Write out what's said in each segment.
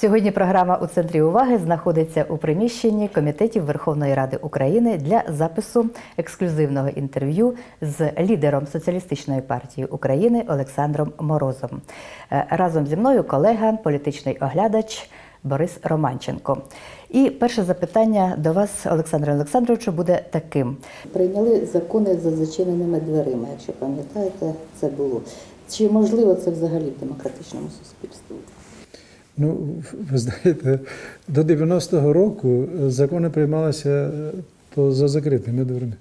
Сьогодні програма у центрі уваги знаходиться у приміщенні комітетів Верховної Ради України для запису ексклюзивного інтерв'ю з лідером Соціалістичної партії України Олександром Морозом. Е, Разом зі мною колега, політичний оглядач Борис Романченко. І перше запитання до вас, Олександре Олександровичу, буде таким: Прийняли закони за зачиненими дверима, якщо пам'ятаєте, це було. Чи можливо це взагалі в демократичному суспільстві? Ну, ви знаєте, до 90-го року закони приймалися е, то за закритими дверми.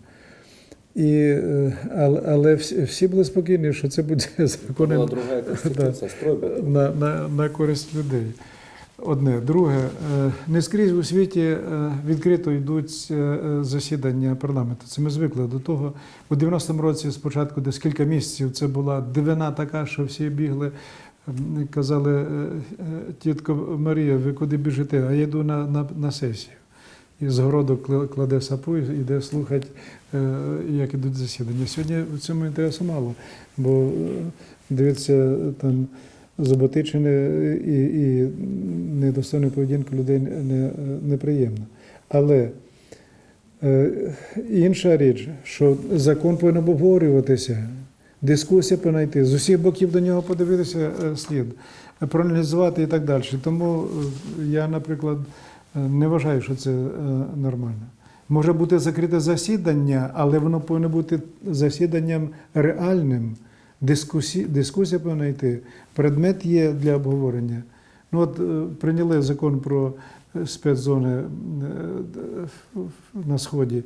І, е, але, але всі, були спокійні, що це буде закони конституция, на, на, на користь людей. Одне. Друге, е, не скрізь у світі відкрито йдуть засідання парламенту. Це ми звикли до того. У 90-му році спочатку десь кілька місяців це була дивина така, що всі бігли. Казали, е, е, тітко Марія, ви куди біжите? А я йду на, на, на сесію. І з городу кладе сапу і йде слухати, е, як ідуть засідання. Сьогодні в цьому інтересу мало, бо дивиться там зуботичини і, і недостойну поведінку людей не, неприємно. Але інша річ, що закон повинен обговорюватися, дискусія повинна йти, з усіх боків до нього подивитися е, слід, проаналізувати і так далі. Тому е, я, наприклад, е, не вважаю, що це нормально. Може бути закрите засідання, але воно повинно бути засіданням реальним. Дискусі, дискусія повинна йти. Предмет є для обговорення. Ну от прийняли закон про спецзони на Сході.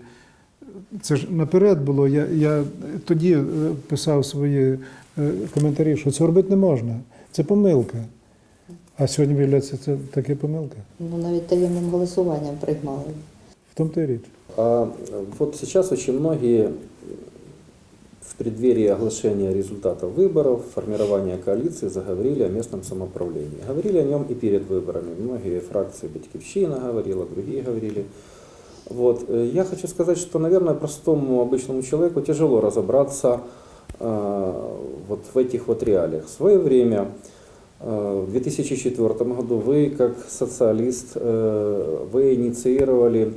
Це ж наперед було. Я, я тоді е, писав свої е, коментарі, що це робити не можна. Це помилка. А сьогодні, виявляється, це таке помилка. Ну навіть таємним голосуванням приймали. В тому то й річ. А вот сейчас очень многие в преддверии оглашения результатов выборов, формирования коалиции заговорили о местном самоуправлении. Говорили о нем и перед выборами. Многие фракции Батькивщина говорила, другие говорили. Вот. э, Я хочу сказать, что, наверное, простому обычному человеку тяжело разобраться э, вот в этих вот реалиях. В свое время, э, в 2004 году, вы, как социалист, э, вы инициировали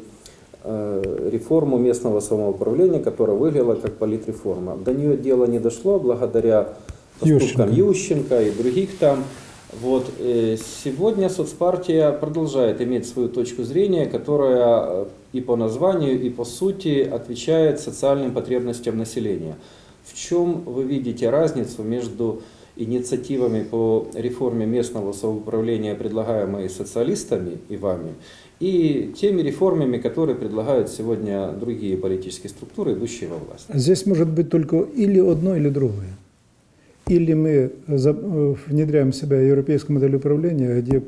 э, реформу местного самоуправления, которая выглядела как политреформа. До нее дело не дошло благодаря поступкам Ющенко. Ющенко и других там. Вот. э, Сегодня соцпартия продолжает иметь свою точку зрения, которая э, и по названию, и по сути отвечает социальным потребностям населения. В чем вы видите разницу между инициативами по реформе местного самоуправления, предлагаемые социалистами и вами, и теми реформами, которые предлагают сегодня другие политические структуры, идущие во власть? Здесь может быть только или одно, или другое. Или мы за- э, внедряем в себя европейскую модель управления, где э,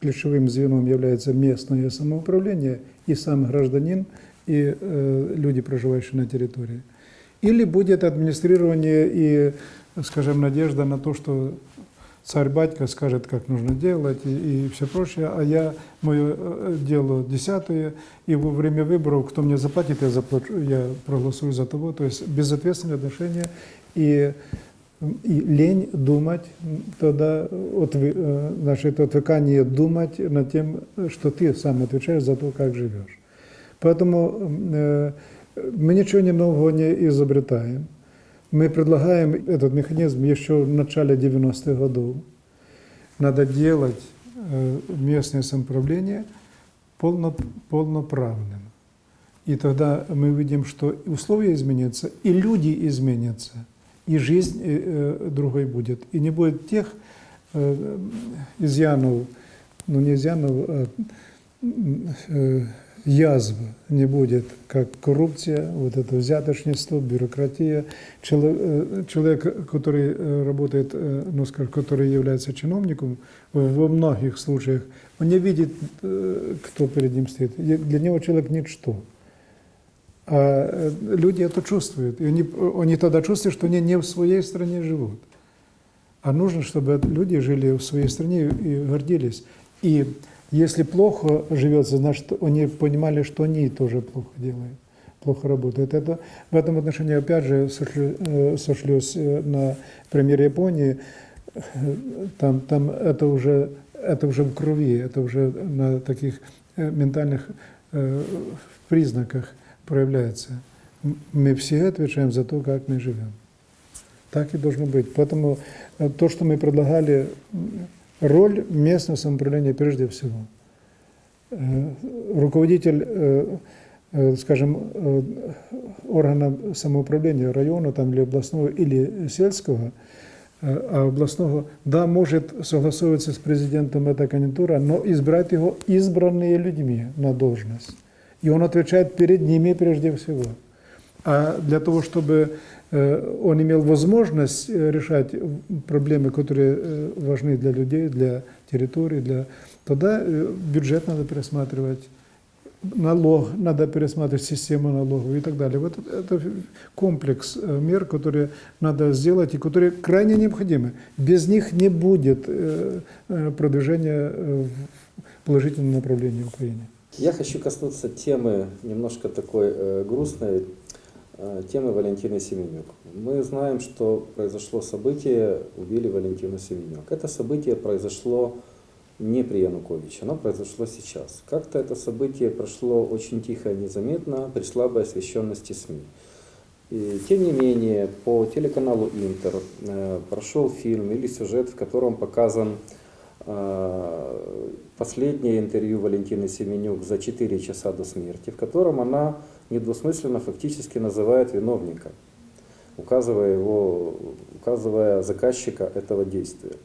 ключевым звеном является местное самоуправление и сам гражданин, и э, люди, проживающие на территории. Или будет администрирование и, скажем, надежда на то, что царь-батька скажет, как нужно делать и, и все прочее, а я, мое э, дело десятое, и во время выборов, кто мне заплатит, я, заплачу, я проголосую за того. То есть безответственное отношение и, и лень думать, тогда отвы, э, значит, отвыкание думать над тем, что ты сам отвечаешь за то, как живешь. Поэтому э, мы ничего нового не изобретаем. Мы предлагаем этот механизм еще в начале 90-х годов. Надо делать э, местное самоуправление полно, полноправным. И тогда мы увидим, что условия изменятся, и люди изменятся, и жизнь э, э, другой будет. И не будет тех э, изъянов, ну не изъянов, а м, э, язв не будет, как коррупция, вот это взяточничество, бюрократия. Чело- э, Человек, который э, работает, э, ну, скажем, который является чиновником, в- во многих случаях, он не видит, э, кто перед ним стоит. И Для него человек ничто. А э, люди это чувствуют. И они, они тогда чувствуют, что они не в своей стране живут. А нужно, чтобы люди жили в своей стране и гордились. И если плохо живется, значит, они понимали, что они тоже плохо делают, плохо работают. Это, в этом отношении, опять же, сошлю- э, сошлюсь э, на пример Японии. там, там это, уже, это уже в крови, это уже на таких ментальных признаках проявляется. Мы все отвечаем за то, как мы живем. Так и должно быть. Поэтому э, то, что мы предлагали, роль местного самоуправления прежде всего. Э, Руководитель, э, скажем, органа самоуправления району там, или областного, или сельского, а областного, да, может согласовываться с президентом эта кандидатура, но избрать его избранные людьми на должность. И он отвечает перед ними прежде всего. А для того, чтобы э, он имел возможность э, решать проблемы, которые э, важны для людей, для территории, для... тогда бюджет надо пересматривать, налог надо пересматривать, систему налогов и так далее. Вот это- комплекс мер, которые надо сделать и которые крайне необходимы. Без них не будет продвижения в положительном направлении Украины. Я хочу коснуться темы немножко такой э, грустной, э, темы Валентины Семенюк. Мы знаем, что произошло событие, убили Валентину Семенюк. Это событие произошло не при Януковиче, оно произошло сейчас. Как-то это событие прошло очень тихо и незаметно при слабой освещенности СМИ. И, тем не менее, по телеканалу Интер э, прошел фильм или сюжет, в котором показан последнее интервью Валентины Семенюк за 4 часа до смерти, в котором она недвусмысленно фактически называет виновника, указывая, его, указывая заказчика этого действия.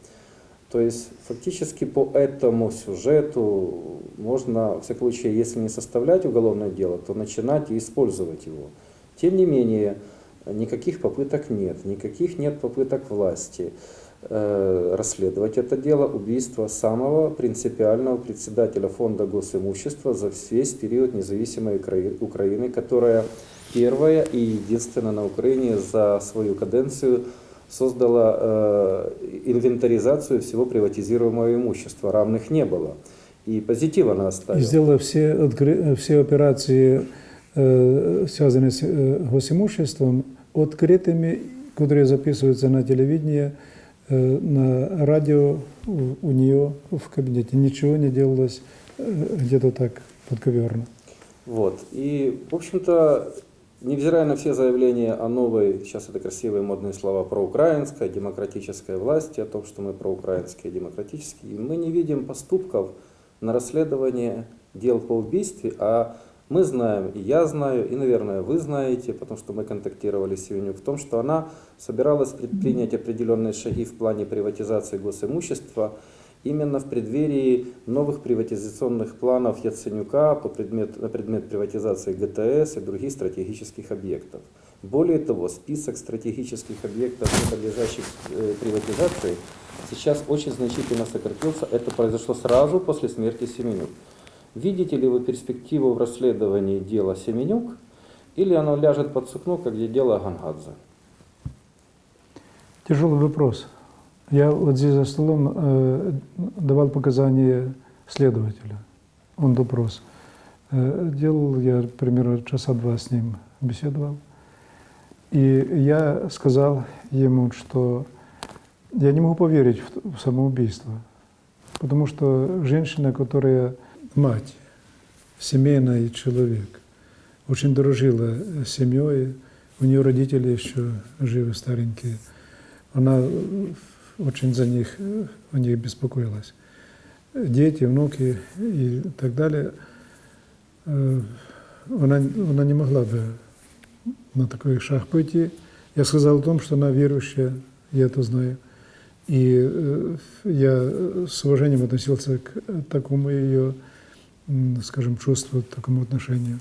То есть фактически по этому сюжету можно, в всяком случае, если не составлять уголовное дело, то начинать и использовать его. Тем не менее, никаких попыток нет, никаких нет попыток власти э, расследовать это дело убийства самого принципиального председателя фонда госимущества за весь период независимой Украи- Украины, которая первая и единственная на Украине за свою каденцию создала э, инвентаризацию всего приватизируемого имущества. Равных не было. И позитив она И оставила. сделала все, все операции, э, связанные с э, госимуществом, открытыми, которые записываются на телевидении, э, на радио у, нее в кабинете. Ничего не делалось э, где-то так подковерно. Вот. И, в общем-то, невзирая на все заявления о новой, сейчас это красивые модные слова, проукраинской, демократической власти, о том, что мы проукраинские, демократические, мы не видим поступков на расследование дел по убийству, а мы знаем, и я знаю, и, наверное, вы знаете, потому что мы контактировали с Севенюк, в том, что она собиралась предпринять определенные шаги в плане приватизации госимущества, именно в преддверии новых приватизационных планов Яценюка по предмет, на предмет приватизации ГТС и других стратегических объектов. Более того, список стратегических объектов, подлежащих э, приватизации, сейчас очень значительно сократился. Это произошло сразу после смерти Семенюк. Видите ли вы перспективу в расследовании дела Семенюк, или оно ляжет под сукно, как где дело Гангадзе? Тяжелый вопрос. Я вот здесь за столом э, давал показания следователя. Он допрос. Э, делал я примерно часа два с ним беседовал. И я сказал ему, что я не могу поверить в, в самоубийство. Потому что женщина, которая мать, семейный человек, очень дорожила семьей, у нее родители еще живы, старенькие. Она очень за них, о них беспокоилась. Дети, внуки и так далее. Она, она не могла бы на такой шаг пойти. Я сказал о том, что она верующая, я это знаю. И я с уважением относился к такому ее, скажем, чувству, такому отношению.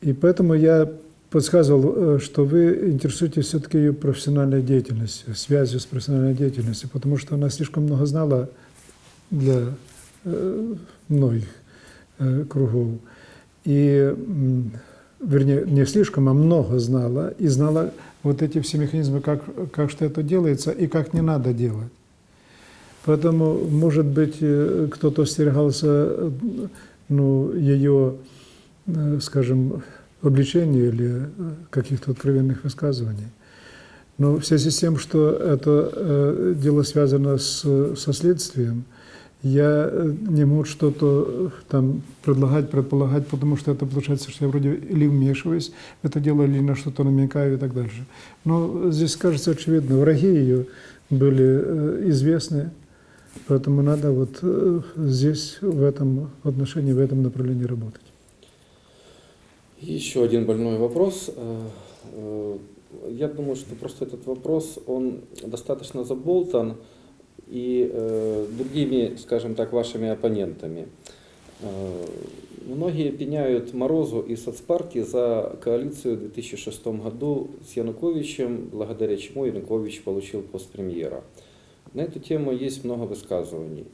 И поэтому я подсказывал, э, что вы интересуетесь все-таки ее профессиональной деятельностью, связью с профессиональной деятельностью, потому что она слишком много знала для э, многих э, кругов. И, вернее, не слишком, а много знала, и знала вот эти все механизмы, как, как что это делается и как не надо делать. Поэтому, может быть, э, кто-то остерегался э, ну, ее, э, скажем, обличения или каких-то откровенных высказываний. Но в связи с тем, что это дело связано с, со следствием, я не могу что-то там предлагать, предполагать, потому что это получается, что я вроде или вмешиваюсь в это дело, или на что-то намекаю и так дальше. Но здесь кажется очевидно, враги ее были известны, поэтому надо вот э, здесь в этом отношении, в этом направлении работать. Еще один больной вопрос. Э, э, Я думаю, что просто этот вопрос, он достаточно заболтан и другими, скажем так, вашими оппонентами. Многие пеняют Морозу и соцпартии за коалицию в 2006 году с Януковичем, благодаря чему Янукович получил пост премьера. На эту тему есть много высказываний.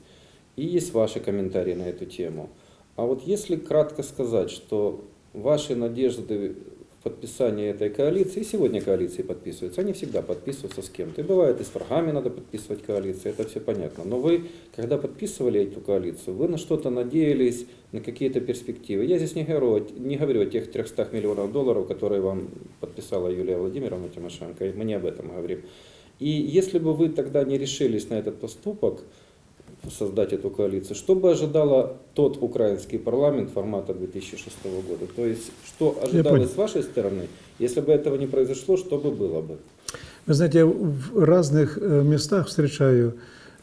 И есть ваши комментарии на эту тему. А вот если кратко сказать, что ваши надежды в подписании этой коалиции, и сегодня коалиции подписываются, они всегда подписываются с кем-то. И бывает, и с врагами надо подписывать коалиции, это все понятно. Но вы, когда подписывали эту коалицию, вы на что-то надеялись, на какие-то перспективы. Я здесь не говорю, не говорю о тех 300 миллионов долларов, которые вам подписала Юлия Владимировна Тимошенко, мы не об этом говорим. И если бы вы тогда не решились на этот поступок, создать эту коалицию, что бы ожидало тот украинский парламент формата 2006 года? То есть, что ожидалось с вашей стороны? Если бы этого не произошло, что бы было бы? Вы знаете, я в разных э, местах встречаю,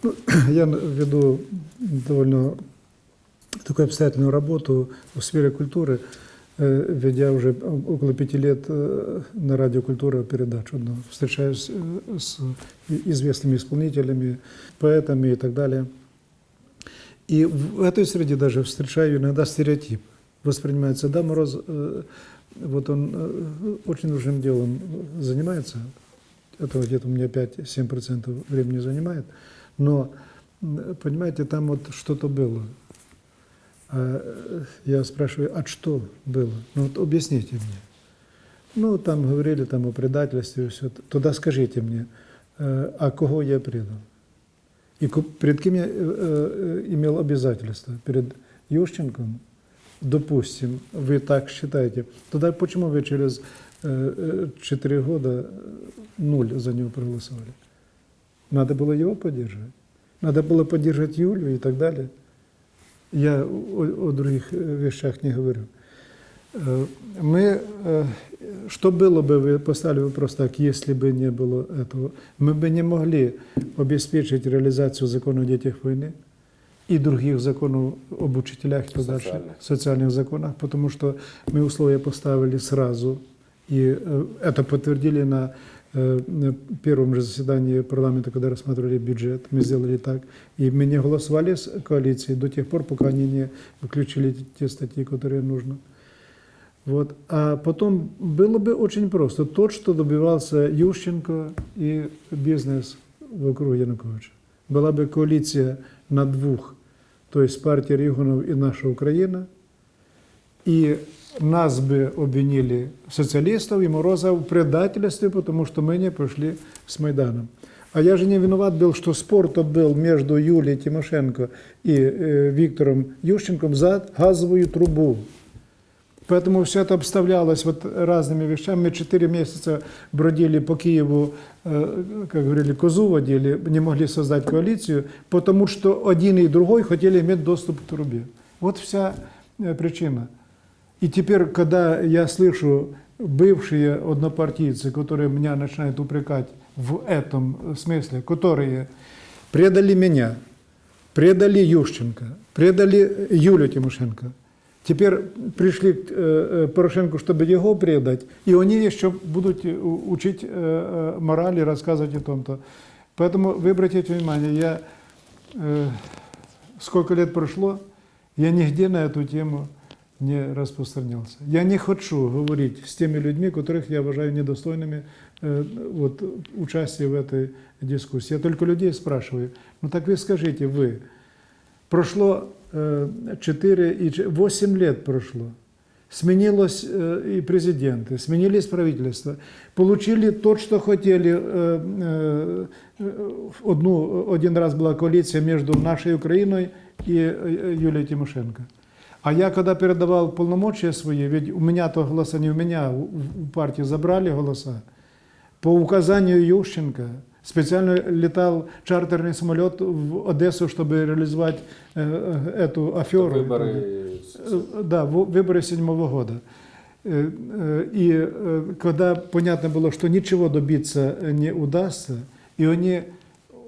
ну, я веду довольно такую обстоятельную работу в сфере культуры, ведя уже около пяти лет э, на радио передачу одну. Встречаюсь э, с известными исполнителями, поэтами и так далее. И в этой среде даже встречаю иногда стереотип. Воспринимается, да, Мороз, э, вот он э, очень нужным делом занимается, это где-то у меня 5-7% времени занимает, но, понимаете, там вот что-то было. А э, я спрашиваю, а что было? Ну вот объясните мне. Ну, там говорили там о предательстве, все. Тогда скажите мне, э, а кого я предал? И ку- перед кем я э, э, имел обязательства? Перед Ющенком? Допустим, вы так считаете. Тогда почему вы через э, 4 года э, нуль за него проголосовали? Надо было его поддерживать. Надо было поддержать Юлю и так далее. Я о, о других э, вещах не говорю. Э, Мы, э, что было бы, вы поставили вопрос так, если бы не было этого, мы бы не могли обеспечить реализацию закона о детях войны и других законов об учителях и так дальше, Социальных. социальных законах, потому что мы условия поставили сразу, и э, это подтвердили на э, на первом же заседании парламента, когда рассматривали бюджет, мы сделали так. И мы не голосовали с коалицией до тех пор, пока они не выключили те статьи, которые нужно. Вот. А потом было бы очень просто. Тот, что добивался Ющенко и бизнес вокруг Януковича. Была бы коалиция на двух, то есть партия регионов и наша Украина. И нас бы обвинили социалистов и Мороза в предательстве, потому что мы не пошли с Майданом. А я же не виноват был, что спор то был между Юлией Тимошенко и э, Виктором Ющенком за газовую трубу. Поэтому все это обставлялось вот разными вещами. Мы четыре месяца бродили по Киеву, э, как говорили, козу водили, не могли создать коалицию, потому что один и другой хотели иметь доступ к трубе. Вот вся э, причина. И теперь, когда я слышу бывшие однопартийцы, которые меня начинают упрекать в этом смысле, которые предали меня, предали Ющенко, предали Юлю Тимошенко, теперь пришли к э, э, Порошенку, чтобы его предать, и они еще будут учить э, морали, рассказывать о том-то. Поэтому вы обратите внимание, я сколько лет прошло, я нигде на эту тему не распространялся. Я не хочу говорить с теми людьми, которых я уважаю недостойными э, вот, участия в этой дискуссии. Я только людей спрашиваю, ну так вы скажите, вы, прошло э, 4 и ч- 8 лет прошло, сменилось э, и президенты, сменились правительства, получили то, что хотели. Э, э, одну, один раз была коалиция между нашей Украиной и э, Юлией Тимошенко. А я когда передавал полномочия свои, ведь у меня то голоса не у меня, у, у партии забрали голоса, по указанию Ющенко специально летал чартерный самолет в Одессу, чтобы реализовать э, э, эту аферу. Выборы Э, Да, во- выборы седьмого года. Э, э, И э, когда понятно было, что ничего добиться не удастся, и они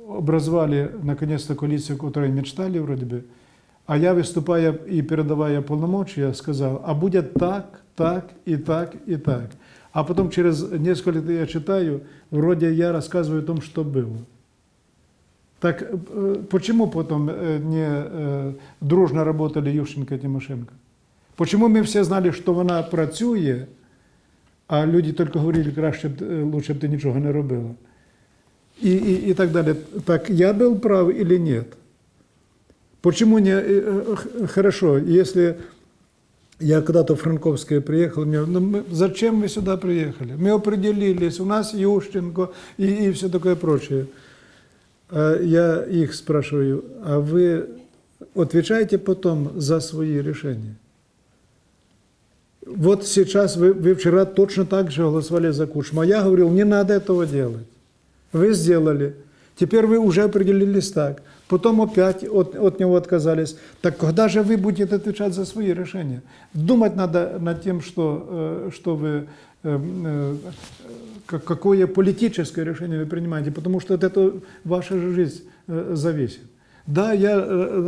образовали наконец-то коалицию, о которой мечтали вроде бы, а я, выступая и передавая полномочия, сказал, а будет так, так и так и так. А потом через несколько лет я читаю, вроде я рассказываю о том, что было. Так э, почему потом э, не э, дружно работали Ющенко и Тимошенко? Почему ми всі знали, що вона працює, а люди тільки говорили, краще б, е, лучше б ти нічого не робила? І, і, і так далі. Так я был прав или нет? Почему не... э, э, Хорошо, если я когда-то в Франковское приехал, мне, ну, мы- зачем вы сюда приехали? Мы определились, у нас Ющенко и, и все такое прочее. А я их спрашиваю, а вы отвечаете потом за свои решения? Вот сейчас вы, вы вчера точно так же голосовали за Кучму. А я говорил, не надо этого делать. Вы сделали. Теперь вы уже определились так. Потом опять от, от него отказались. Так когда же вы будете отвечать за свои решения? Думать надо над тем, что, э, что вы, э, э, как- какое политическое решение вы принимаете, потому что от этого ваша жизнь зависит. Да, я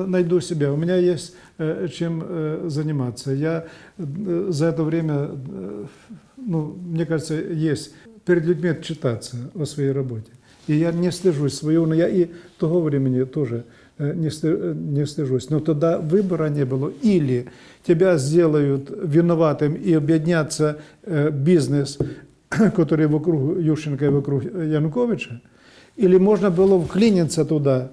найду себя, у меня есть чем заниматься. Я за это время, ну, мне кажется, есть перед людьми отчитаться о своей работе. И я не стыжусь своего, но я и того времени тоже э, не, сты- э, не стыжусь. Но тогда выбора не было. Или тебя сделают виноватым и объединятся э, бизнес, который вокруг Ющенко и вокруг Януковича, или можно было вклиниться туда,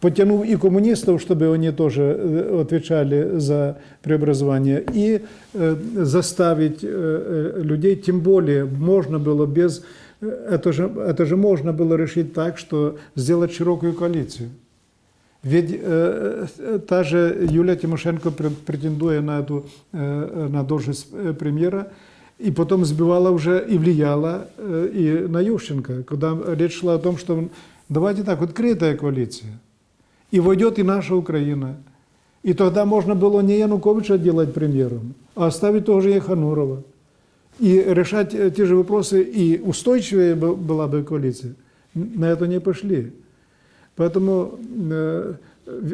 потянув и коммунистов, чтобы они тоже э, отвечали за преобразование, и э, заставить э, э, людей, тем более можно было без... э, Это же, это же можно было решить так, что сделать широкую коалицию. Ведь э, э, та же Юлия Тимошенко, пре- претендуя на эту э, на должность э, премьера, и потом сбивала уже и влияла э, и на Ющенко, когда речь шла о том, что давайте так, открытая коалиция, и войдет и наша Украина. И тогда можно было не Януковича делать премьером, а оставить тоже Еханурова. И решать э, те же вопросы, и устойчивее бы- была бы коалиция. На это не пошли. Поэтому э,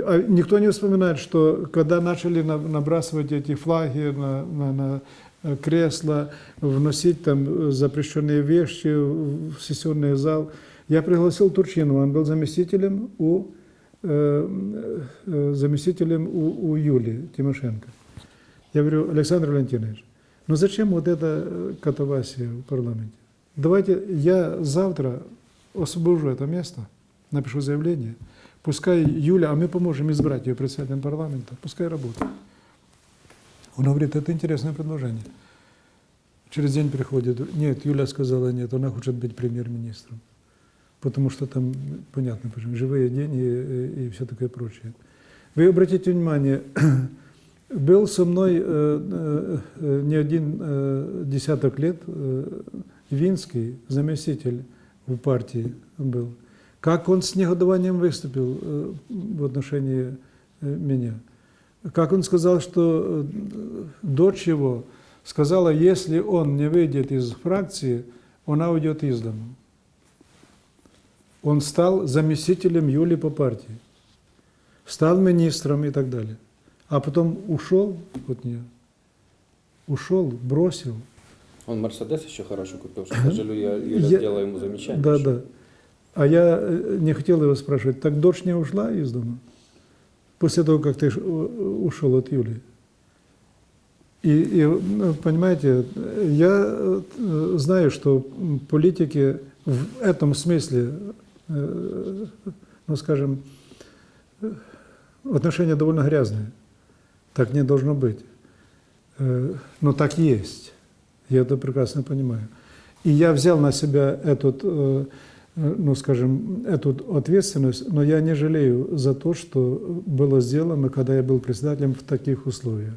а никто не вспоминает, что когда начали на- набрасывать эти флаги на, на- на, э, кресла, вносить там запрещенные вещи в сессионный зал, я пригласил Турчинова, он был заместителем у, заместителем у, у Юлии Тимошенко. Я говорю, Александр Валентинович, ну зачем вот это э, катавасия в парламенте? Давайте я завтра освобожу это место, напишу заявление, пускай Юля, а мы поможем избрать ее председателем парламента, пускай работает. Он говорит, это интересное предложение. Через день приходит, нет, Юля сказала нет, она хочет быть премьер-министром. Потому что там, понятно почему, живые деньги и, и все такое прочее. Вы обратите внимание, был со мной э, э, э, не один э, десяток лет э, Винский, заместитель в партии был. Как он с негодованием выступил э, в отношении меня. Как он сказал, что дочь его сказала, если он не выйдет из фракции, она уйдет из дома. Он стал заместителем Юли по партии, стал министром и так далее. А потом ушел от нее, ушел, бросил. Он Мерседес еще хорошо купил, что даже Юля, Юля Я- сделала ему замечание. Да, еще. да. А я э, не хотел его спрашивать, так дочь не ушла из дома? После того, как ты ушел от Юли. И, и, ну, понимаете, я э, знаю, что политики в этом смысле, э, ну, скажем, отношения довольно грязные. Так не должно быть. Э, Но так есть. Я это прекрасно понимаю. И я взял на себя этот, э, э, ну, скажем, эту ответственность, но я не жалею за то, что было сделано, когда я был председателем в таких условиях.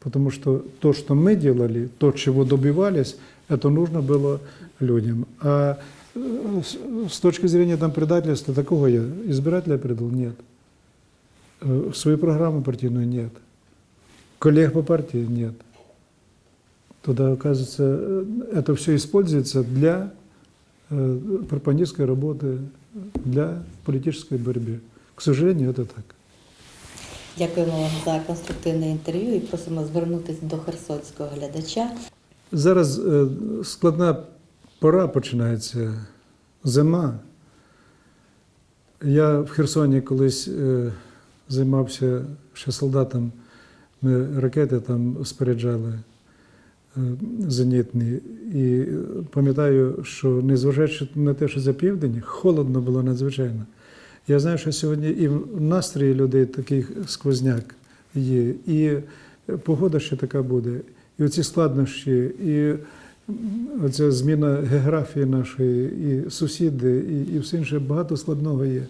Потому что то, что мы делали, то, чего добивались, это нужно было людям. А с- точки зрения там предательства, такого я избирателя предал? Нет. Свою программу партийную нет. Коллег по партии нет. Тогда, оказывается, э, это все используется для э, пропагандистской работы, для политической борьбы. К сожалению, это так. Дякуємо вам за конструктивне інтерв'ю і просимо звернутися до херсонського глядача. Зараз е, складна пора починається, зима. Я в Херсоні колись е, займався ще солдатом, ми ракети там споряджали е, зенітні. І пам'ятаю, що незважаючи на те, що за південь, холодно було надзвичайно. Я знаю, що сьогодні і в настрої людей такий сквозняк є, і погода ще така буде, і оці складнощі, і оця зміна географії нашої, і сусіди, і, і все інше багато складного є.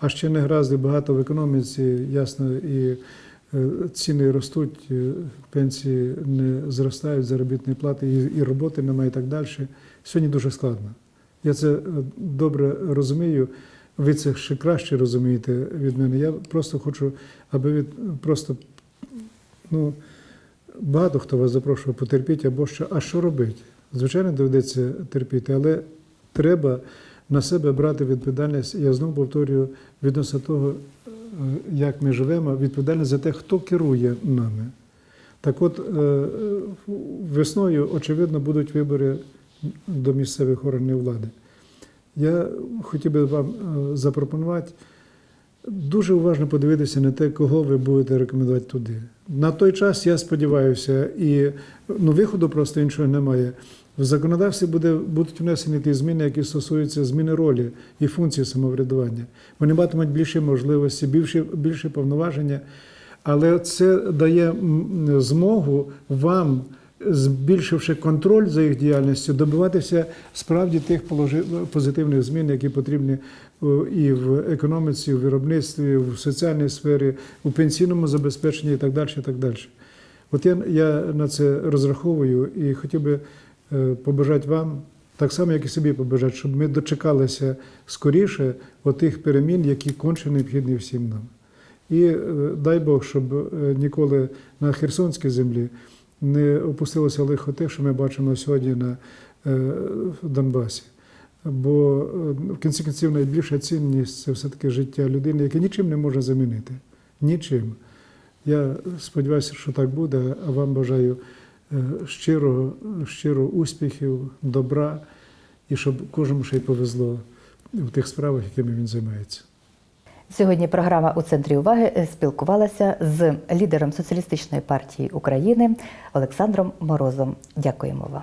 А ще не гразди багато в економіці, ясно, і ціни ростуть, е, пенсії не зростають, заробітні плати, і, роботи немає і так далі. Сьогодні дуже складно. Я це е, добре розумію. Ви це ще краще розумієте від мене. Я просто хочу, аби ви просто ну, багато хто вас запрошував потерпіть або що. А що робити? Звичайно, доведеться терпіти, але треба на себе брати відповідальність. Я знову повторюю відносно того, е, як ми живемо, відповідальність за те, хто керує нами. Так от, е, е, весною, очевидно, будуть вибори до місцевих органів влади. Я хотів би вам е, запропонувати дуже уважно подивитися на те, кого ви будете рекомендувати туди. На той час я сподіваюся, і ну, виходу просто іншого немає. В законодавстві буде, будуть внесені ті зміни, які стосуються зміни ролі і функції самоврядування. Вони матимуть більше можливості, більше, більше повноваження, але це дає змогу вам збільшивши контроль за їх діяльністю, добиватися справді тих позитивних змін, які потрібні і в економіці, і в виробництві, в соціальній сфері, у пенсійному забезпеченні і так далі. І так далі. От я, я на це розраховую і хотів би побажати вам, так само, як і собі побажати, щоб ми дочекалися скоріше отих перемін, які конче необхідні всім нам. І е, дай Бог, щоб е, ніколи на Херсонській землі не опустилося лихо те, що ми бачимо сьогодні на е, Донбасі. Бо е, в кінці кінців найбільша цінність це все-таки життя людини, яке нічим не може замінити. Нічим. Я сподіваюся, що так буде, а вам бажаю е, щирого, щиро успіхів, добра і щоб кожному ще й повезло в тих справах, якими він займається. Сьогодні програма у центрі уваги е, спілкувалася з лідером Соціалістичної партії України Олександром Морозом. Дякуємо вам.